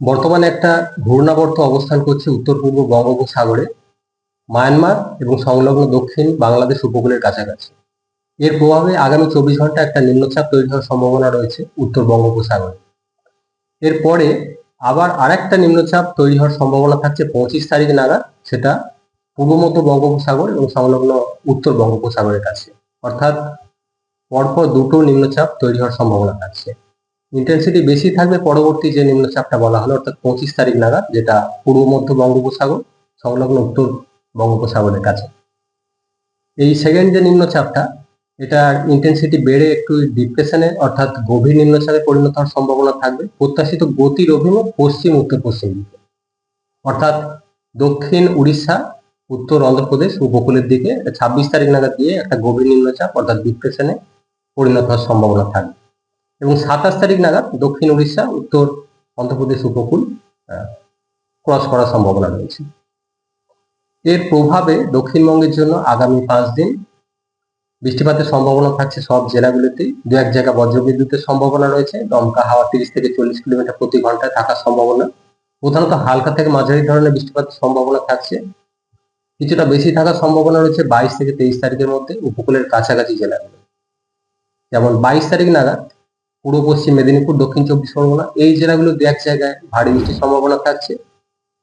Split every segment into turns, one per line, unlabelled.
বর্তমানে একটা ঘূর্ণাবর্ত অবস্থান করছে উত্তর পূর্ব বঙ্গোপসাগরে, মায়ানমার এবং সংলগ্ন দক্ষিণ বাংলাদেশ উপকূলের কাছাকাছি। এর প্রভাবে আগামী চব্বিশ ঘণ্টা একটা নিম্নচাপ তৈরি হওয়ার সম্ভাবনা রয়েছে উত্তর বঙ্গোপসাগরে। এরপরে আবার আরেকটা নিম্নচাপ তৈরি হওয়ার সম্ভাবনা থাকছে পঁচিশ তারিখ নাগাদ, সেটা পূর্ব মধ্য বঙ্গোপসাগর এবং সংলগ্ন উত্তর বঙ্গোপসাগরের কাছে। অর্থাৎ পরপর দুটো নিম্নচাপ তৈরি হওয়ার সম্ভাবনা থাকছে। ইন্টেন্সিটি বেশি থাকবে পরবর্তী যে নিম্নচাপটা বলা হলো, অর্থাৎ পঁচিশ তারিখ নাগাদ, যেটা পূর্ব মধ্য বঙ্গোপসাগর, সংলগ্ন উত্তর বঙ্গোপসাগরের কাছে। এই সেকেন্ড যে নিম্নচাপটা এটার ইন্টেন্সিটি বেড়ে একটু ডিপ্রেশনে অর্থাৎ গভীর নিম্নচাপে পরিণত হওয়ার সম্ভাবনা থাকবে। প্রত্যাশিত গতির অভিমুখ পশ্চিম, উত্তর, পশ্চিম দিকে। অর্থাৎ দক্ষিণ উড়িষ্যা, উত্তর অন্ধ্রপ্রদেশ উপকূলের দিকে, ছাব্বিশ তারিখ নাগাদ দিয়ে একটা গভীর নিম্নচাপ, অর্থাৎ ডিপ্রেশনে পরিণত হওয়ার সম্ভাবনা থাকবে। এবং সাতাশ তারিখ নাগাদ দক্ষিণ উড়িষ্যা, উত্তর অন্ধ্রপ্রদেশ উপকূল ক্রস করার সম্ভাবনা রয়েছে। এর প্রভাবে দক্ষিণবঙ্গের জন্য আগামী পাঁচ দিন বৃষ্টিপাতের সম্ভাবনা থাকছে সব জেলাগুলিতেই দু এক জায়গা বজ্রবিদ্যুতের সম্ভাবনা রয়েছে। দমকা হাওয়া তিরিশ থেকে চল্লিশ কিলোমিটার প্রতি ঘন্টায় থাকার সম্ভাবনা। প্রধানত হালকা থেকে মাঝারি ধরনের বৃষ্টিপাতের সম্ভাবনা থাকছে। কিছুটা বেশি থাকার সম্ভাবনা রয়েছে বাইশ থেকে তেইশ তারিখের মধ্যে উপকূলের কাছাকাছি জেলাগুলো যেমন বাইশ তারিখ নাগাদ পূর্ব পশ্চিম মেদিনীপুর, দক্ষিণ চব্বিশ পরগনা, এই জেলাগুলো দু এক জায়গায় ভারী বৃষ্টির সম্ভাবনা থাকছে।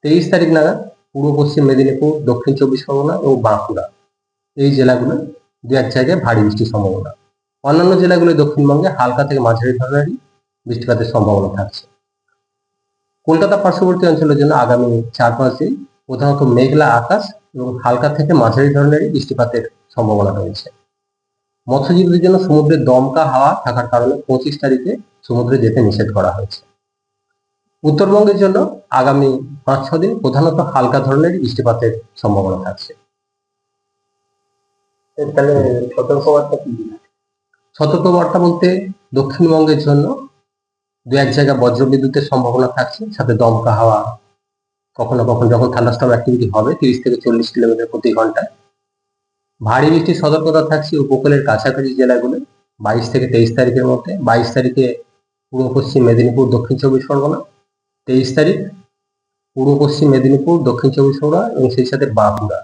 তেইশ তারিখ নাগাদ পূর্ব পশ্চিম মেদিনীপুর, দক্ষিণ চব্বিশ পরগনা এবং বাঁকুড়া, এই জেলাগুলো দু এক জায়গায় ভারী বৃষ্টির সম্ভাবনা। অন্যান্য জেলাগুলো দক্ষিণবঙ্গে হালকা থেকে মাঝারি ধরনেরই বৃষ্টিপাতের সম্ভাবনা থাকছে। কলকাতা পার্শ্ববর্তী অঞ্চলের জন্য আগামী চার পাঁচ দিন প্রধানত মেঘলা আকাশ এবং হালকা থেকে মাঝারি ধরনেরই বৃষ্টিপাতের সম্ভাবনা রয়েছে। মৎস্যজীবীদের জন্য সমুদ্রের দমকা হাওয়া থাকার কারণে পঁচিশ তারিখে সমুদ্রে যেতে নিষেধ করা হয়েছে। উত্তরবঙ্গের জন্য আগামী পাঁচ ছ দিন প্রধানত হালকা ধরনের বৃষ্টিপাতের সম্ভাবনা থাকছে। এর তাহলে সতর্কবার্তা কি? সতর্কবার্তা বলতে দক্ষিণবঙ্গের জন্য দু এক জায়গা বজ্রবিদ্যুতের সম্ভাবনা থাকছে সাথে দমকা হাওয়া কখনো কখনো যখন থান্ডাস্টর্ম অ্যাক্টিভিটি হবে তিরিশ থেকে চল্লিশ কিলোমিটার প্রতি ঘন্টায়। ভারী বৃষ্টির সতর্কতা থাকছে উপকূলের কাছাকাছি জেলাগুলো। বাইশ থেকে তেইশ তারিখের মধ্যে। বাইশ তারিখে পূর্ব পশ্চিম মেদিনীপুর, দক্ষিণ চব্বিশ পরগনা। তেইশ তারিখ পূর্ব পশ্চিম মেদিনীপুর, দক্ষিণ চব্বিশ পরগনা এবং সেই সাথে বাঁকুড়া।